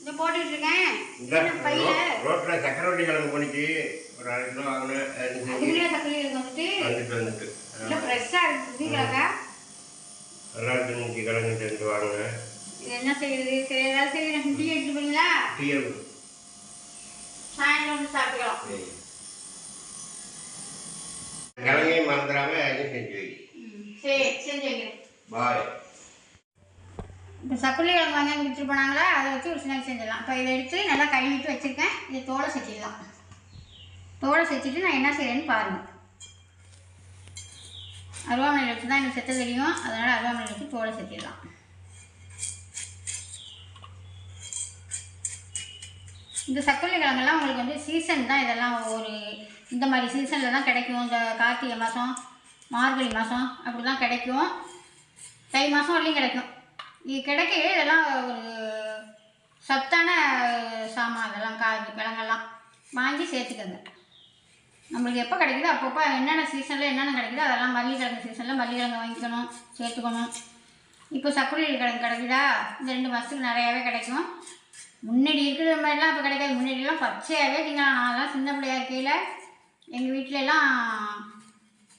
இந்த போட்டுட்டு இருக்கேன் ரோட்ல சக்கரை வண்டி கிழங்கு போனிச்சு ஒரு அரை கிலோ வாங்கினேன் வந்துட்டு? வந்துட்டு ஃப்ரெஷ்ஷாக இருக்கு புதியலாக்கா நல்லா இருந்துச்சு கிழங்கு செஞ்சு வாங்கினேன். இது என்ன செய்யுது சரி ஏதாவது செய்யுது டீ எடுத்து போறீங்களா டீயை சாயந்தரம் வந்து சாப்பிட்டுக்கலாம். கிழங்கையும் மறந்துடாம அதையும் செஞ்சு வை. சரி செஞ்சு வைக்கிறேன். பாய். இப்போ சக்குள்ளி கிழங்கு வாங்கி கொடுத்துட்டு போனாங்களா? அதை வச்சு ஒரு ஸ்நாக்ஸ் செஞ்சிடலாம். இப்போ இதை எடுத்து நல்லா கழுவிட்டு வச்சுருக்கேன். இதை தோலை செச்சிடலாம். தோலை செச்சுட்டு நான் என்ன செய்கிறேன்னு பாருங்கள் அருவாமனையில் வச்சு தான் எனக்கு செத்த தெரியும். அதனால் அருவாமனையில் வச்சு தோலை செத்திடலாம் இந்த சக்கரை கிழங்கெல்லாம் உங்களுக்கு வந்து சீசன் தான். இதெல்லாம் ஒரு இந்த மாதிரி சீசனில் தான் கிடைக்கும். இந்த கார்த்திகை மாதம் மார்கழி மாதம் அப்படி தான் கிடைக்கும். தை மாதம் வரலையும் கிடைக்கும். இது கிடைக்கையில இதெல்லாம் ஒரு சத்தான சாமான் அதெல்லாம் கா கிழங்கெல்லாம் வாங்கி சேர்த்துக்கங்க. நம்மளுக்கு எப்போ கிடைக்குதோ அப்பப்போ என்னென்ன சீசனில் என்னென்ன கிடைக்குதோ அதெல்லாம் மல்லிகிழங்கு சீசனில் மல்லிக்கிழங்கு வாங்கிக்கணும் சேர்த்துக்கணும். இப்போ சக்குள்ளி கிழங்கு கிடைக்குதா? இந்த ரெண்டு மாதத்துக்கு நிறையாவே கிடைக்கும். முன்னாடி இருக்கிற மாதிரிலாம் இப்போ கிடைக்காது. முன்னாடிலாம் பச்சையாகவே திங்கலாம் நான்லாம் சின்ன பிள்ளையா இருக்கையில் எங்கள் வீட்டில எல்லாம்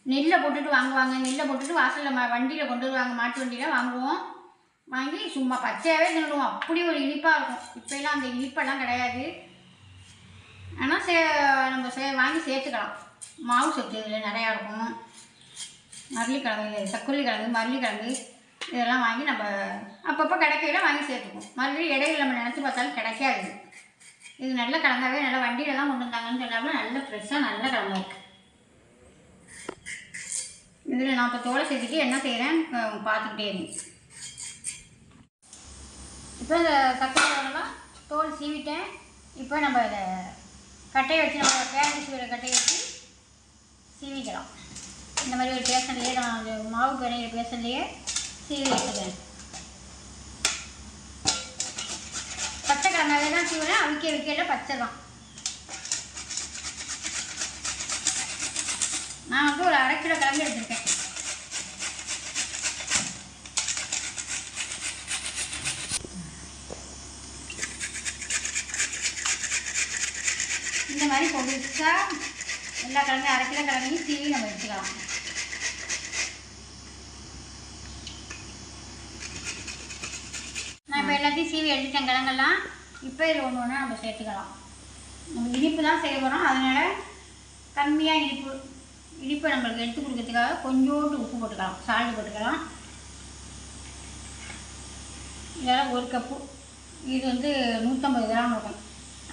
நெல்லை போட்டுட்டு வாங்குவாங்க. நெல்லை போட்டுட்டு வாசலில் ம வண்டியில் கொண்டு வருவாங்க. மாட்டு வண்டியில் வாங்குவோம். வாங்கி சும்மா பச்சையாகவே தின்னுடுவோம் அப்படி ஒரு இனிப்பாக இருக்கும். இப்போலாம் அந்த இனிப்பெல்லாம் கிடையாது. ஆனால் சே நம்ம சே வாங்கி சேர்த்துக்கலாம். மாவு சத்து இதில் நிறையா இருக்கும். மரளிக்கிழங்கு சக்குள்ளி கிழங்கு மரளிக்கிழங்கு இதெல்லாம் வாங்கி நம்ம அப்பப்போ கிடைக்கையில வாங்கி சேர்த்துக்குவோம் மறுபடியும் இடையில நம்ம நினச்சி பார்த்தாலும் கிடைக்காது. இது நல்ல கிழங்காவே நல்லா வண்டியில் தான் கொண்டு வந்தாங்கன்னு சொல்லாமல் நல்ல ஃப்ரெஷ்ஷாக நல்ல கிழங்கு இருக்குது இதில் நான் இப்போ தோலை செஞ்சுட்டு என்ன செய்கிறேன் பார்த்துக்கிட்டே இருந்தேன். இப்போ இந்த தக்காளிலாம் தோல் சீவிட்டேன். இப்போ நம்ம இதை கட்டையை வச்சு நம்ம கேரட் சீவிர கட்டையை வச்சு சீவிக்கலாம். இந்த மாதிரி ஒரு பேசன்லேயே நான் மாவு பிணையிற பேசன்லேயே சீவி வச்சுக்கிறேன் பச்சை கிழங்காவே தான் சீவுறேன். அவிக்க வைக்கல பச்சை தான். நான் வந்து ஒரு அரை கிலோ கிழங்கு எடுத்திருக்கேன். இந்த மாதிரி பொடிச்சா எல்லா கிழமையும் அரை கிலோ கிழங்கையும் சீவி நம்ம வச்சுக்கலாம் நான் இப்போ எல்லாத்தையும் சீவி எடுத்துட்டேன் கிழங்கெல்லாம். இப்போ இதில் ஒன்று ஒன்றா நம்ம சேர்த்துக்கலாம். நம்ம இனிப்பு தான் செய்ய போகிறோம் அதனால் கம்மியாக இனிப்பு இனிப்பை நம்மளுக்கு எடுத்து கொடுக்கறதுக்காக கொஞ்சோண்டு உப்பு போட்டுக்கலாம். சால்ட் போட்டுக்கலாம். இதெல்லாம் ஒரு கப்பு இது வந்து நூற்றம்பது கிராம் இருக்கும்.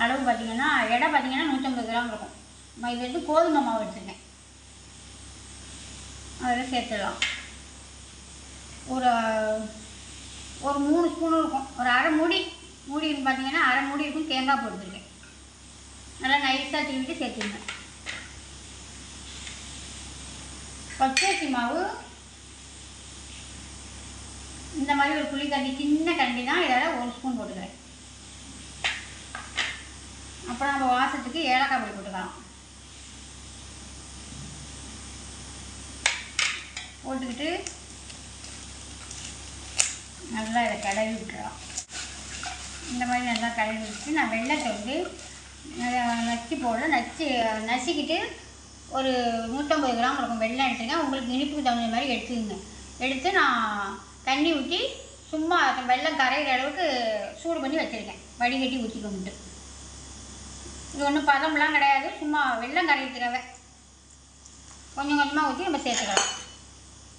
அளவு பார்த்தீங்கன்னா எடை பார்த்தீங்கன்னா நூற்றம்பது கிராம் இருக்கும். நான் இது வந்து கோதுமை மாவு எடுத்துருக்கேன். அதில் சேர்த்துடலாம். ஒரு ஒரு மூணு ஸ்பூனும் இருக்கும். ஒரு அரை மூடி மூடின்னு பார்த்தீங்கன்னா அரை மூடி இருக்கும். தேங்காய் போட்டுருக்கேன் நல்லா நைஸாக திருவிட்டு சேர்த்துருங்க பச்சரிசி மாவு இந்த மாதிரி ஒரு புளி தண்ணி சின்ன கண்டி தான் இதில் ஒரு ஸ்பூன் போட்டுக்கிறேன். அப்புறம் நம்ம வாசத்துக்கு ஏலக்காய் பொடி போட்டுக்கலாம். போட்டுக்கிட்டு நல்லா இதை கிளறி விட்டுறோம் இந்த மாதிரி நல்லா கிளறி விட்டு நான் வெள்ளத்தை வந்து நச்சு போடல நச்சு நசுக்கிட்டு ஒரு நூற்றம்பது கிராம் இருக்கும் வெள்ளம் எடுத்துருக்கேன். உங்களுக்கு இனிப்புக்கு தகுந்த மாதிரி எடுத்துக்கோங்க. எடுத்து நான் தண்ணி ஊற்றி சும்மா வெள்ளம் கரையிற அளவுக்கு சூடு பண்ணி வச்சுருக்கேன். வடிகட்டி ஊற்றிக்கொண்டு இது ஒன்றும் பதம்லாம் கிடையாது. சும்மா வெள்ளம் கரையிறதுக்காக கொஞ்சம் கொஞ்சமாக ஊற்றி நம்ம சேர்த்துக்கலாம்.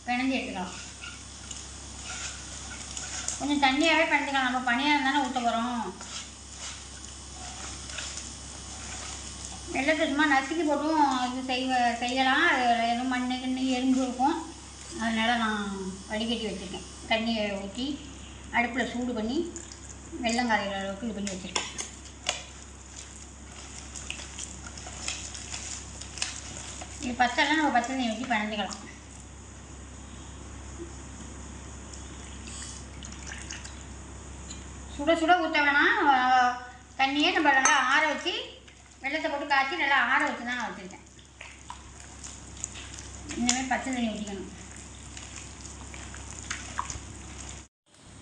பிணைஞ்சு எடுத்துக்கலாம். கொஞ்சம் தண்ணியாகவே பிணைஞ்சிக்கலாம். நம்ம பனியாக தானே ஊற்ற போகிறோம் வெள்ளத்தை சும்மா நசுக்கி போட்டும். இது செய்வ செய்யலாம். அது எதுவும் மண்ணு கிண்ணு எறும்பு இருக்கும். அதனால் நான் வடிகட்டி வச்சுருக்கேன். தண்ணியை ஊற்றி அடுப்பில் சூடு பண்ணி வெள்ளம் கரைகிற அளவுக்கு இது பண்ணி வச்சுருக்கேன். இது பச்சைலாம் நம்ம பச்சை தண்ணி ஊற்றி பிணைஞ்சிக்கலாம் சுட சுட ஊற்ற வேணாம் தண்ணியே நம்ம நல்லா ஆற வச்சு வெள்ளத்தை போட்டு காய்ச்சி நல்லா ஆற வச்சு தான் நான் வச்சுருக்கேன் இனிமேல் பச்சை தண்ணி ஊற்றிக்கணும்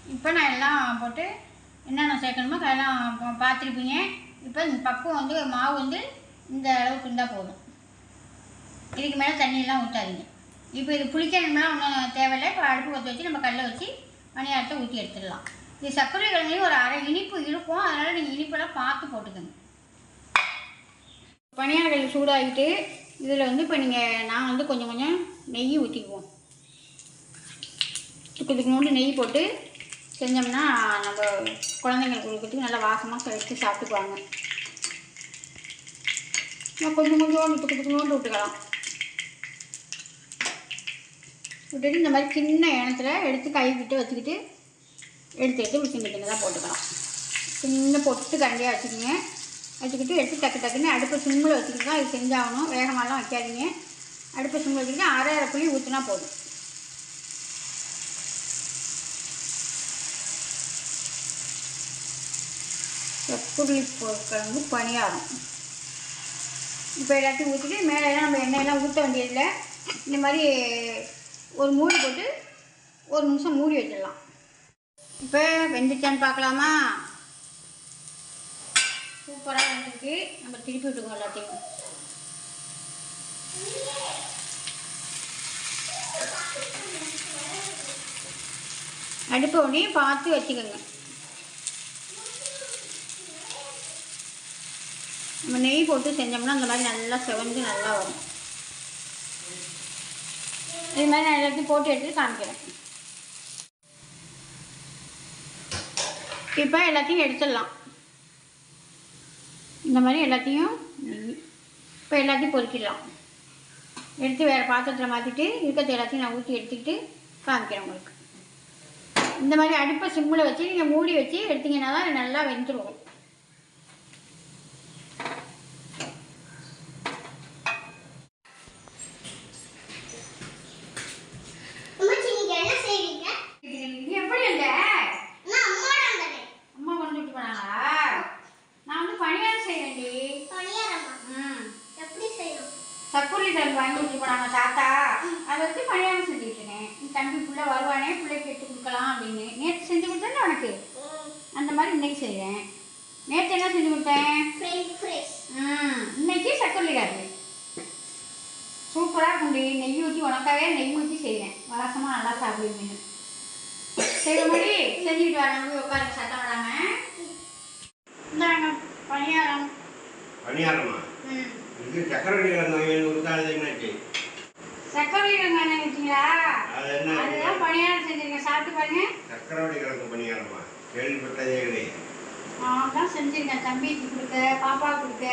இப்போ நான் எல்லாம் போட்டு என்னென்ன சேர்க்கணுமோ அதெல்லாம் பார்த்துருப்பீங்க இப்போ இந்த பக்குவம் வந்து மாவு வந்து இந்த அளவுக்கு இருந்தால் போதும் இதுக்கு மேலே தண்ணியெல்லாம் ஊற்றாதீங்க இப்போ இது புளிக்கணும்லாம் ஒன்றும் தேவையில்லை. இப்போ அடுப்பு பற்ற வச்சு நம்ம கல்லை வச்சு மணியாரத்தை ஊற்றி எடுத்துடலாம். இது சர்க்கரை கிழங்குலையும் ஒரு அரை இனிப்பு இருக்கும். அதனால் நீங்கள் இனிப்பெல்லாம் பார்த்து போட்டுக்கோங்க. பணியாரங்கள் சூடாகிட்டு இதில் வந்து இப்போ நீங்கள் நான் வந்து கொஞ்சம் கொஞ்சம் நெய் ஊற்றிக்குவோம் இதுக்கு மூணு நெய் போட்டு செஞ்சோம்னா நம்ம குழந்தைங்களுக்கு கொடுக்கறதுக்கு நல்லா வாசமாக கழித்து சாப்பிட்டுக்குவாங்க. நான் கொஞ்சம் கொஞ்சம் துக்கு துக்கு நோண்டு விட்டுக்கலாம். விட்டுட்டு இந்த மாதிரி சின்ன இனத்தில் எடுத்து கை விட்டு வச்சுக்கிட்டு எடுத்து எடுத்து மிஷின் சின்ன போட்டுக்கலாம். சின்ன பொட்டு கண்டியாக வச்சுக்கோங்க. வச்சுக்கிட்டு எடுத்து டக்கு டக்குன்னு அடுப்பை சிம்மில் வச்சுக்கிட்டு தான் இது செஞ்சாகணும். வேகமாலாம் வைக்காதீங்க. அடுப்பை சிம்மில் வச்சுக்கிட்டு அரை அரை புளி ஊற்றினா போதும். புளி கிழங்கு பனியாகும் இப்போ எல்லாத்தையும் ஊற்றிட்டு மேலே நம்ம எண்ணெயெல்லாம் ஊற்ற வேண்டியதில்லை. இந்த மாதிரி ஒரு மூடி போட்டு ஒரு நிமிஷம் மூடி வச்சிடலாம். இப்போ வெந்துச்சான்னு பார்க்கலாமா? சூப்பராக வந்துருக்கு நம்ம திருப்பி விட்டுக்கோம் எல்லாத்தையும். அடுப்பு ஒன்றையும் பார்த்து வச்சுக்கோங்க. நம்ம நெய் போட்டு செஞ்சோம்னா அந்த மாதிரி நல்லா செவந்து நல்லா வரும். இது மாதிரி நான் எல்லாத்தையும் போட்டு எடுத்துட்டு காமிக்கிறேன். இப்போ எல்லாத்தையும் எடுத்துடலாம். இந்த மாதிரி எல்லாத்தையும் இப்போ எல்லாத்தையும் பொறுக்கிடலாம். எடுத்து வேறு பாத்திரத்தில் மாற்றிட்டு இருக்கிறது எல்லாத்தையும் நான் ஊற்றி எடுத்துக்கிட்டு காமிக்கிறேன் உங்களுக்கு. இந்த மாதிரி அடுப்பை சிம்மில் வச்சு நீங்கள் மூடி வச்சு எடுத்திங்கன்னா தான் நல்லா வெந்துருவோம் அம்மாச்சி நீங்க என்ன செய்றீங்க இது எப்படி இல்லை நான் அம்மாட வந்தேன் அம்மா கொண்டு விட்டு போனாங்களா நான் வந்து பணியாரம் செய்யறேன்டி பணியாரமா ம் எப்படி செய்யணும் விட்டு போனாங்க தாத்தா. அதை வச்சு பணியாரம் செஞ்சுட்டு இருக்கேன் என் தம்பி பிள்ளை வருவானே பிள்ளைக்கு எடுத்து கொடுக்கலாம் அப்படின்னு நேற்று செஞ்சு கொடுத்தேன் உனக்கு. அந்த மாதிரி இன்னைக்கு செய்கிறேன் நேற்று என்ன செஞ்சு கொடுத்தேன்? ம் இன்னைக்கு கிழங்கு சூப்பராக இருக்கும்டி. நெய் ஊற்றி உனக்காகவே நெய் ஊற்றி செய்கிறேன் வாசமாக நல்லா சாப்பிடுவீங்க. சரி மாதிரி செஞ்சுக்கிட்டு வரேன் போய் உட்காருங்க. சத்தம் விடாமல் இந்தாங்க பணியாரம். பணியாரமா? ம். இது சக்கரவள்ளி கிழங்கு என்னாச்சு? சக்கரை கிழங்கு என்ன வச்சிங்களா அது என்ன? அதுதான் பணியாரம் செஞ்சிருக்கேன். சாப்பிட்டு பாருங்க. சக்கரவள்ளி கிழங்கு பணியாரமா? கேள்விப்பட்டதே கிடையாது நான் செஞ்சிருக்கேன். தம்பிக்கு கொடுக்க பாப்பாவுக்கு கொடுக்க.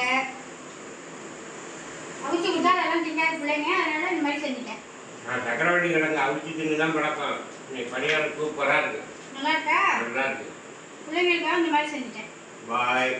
அவிச்சு கொடுத்தா அதெல்லாம் திங்காது பிள்ளைங்க. அதனால இந்த மாதிரி செஞ்சுட்டேன். நான் சக்கரவள்ளி கிழங்கு அவிச்சு தின்னு தான் பழக்கம் இன்னைக்கு பணியாரம் சூப்பராக இருக்கு. நல்லா இருக்கா? நல்லா இருக்கு. பிள்ளைங்களுக்காக இந்த மாதிரி செஞ்சுட்டேன். பாய்.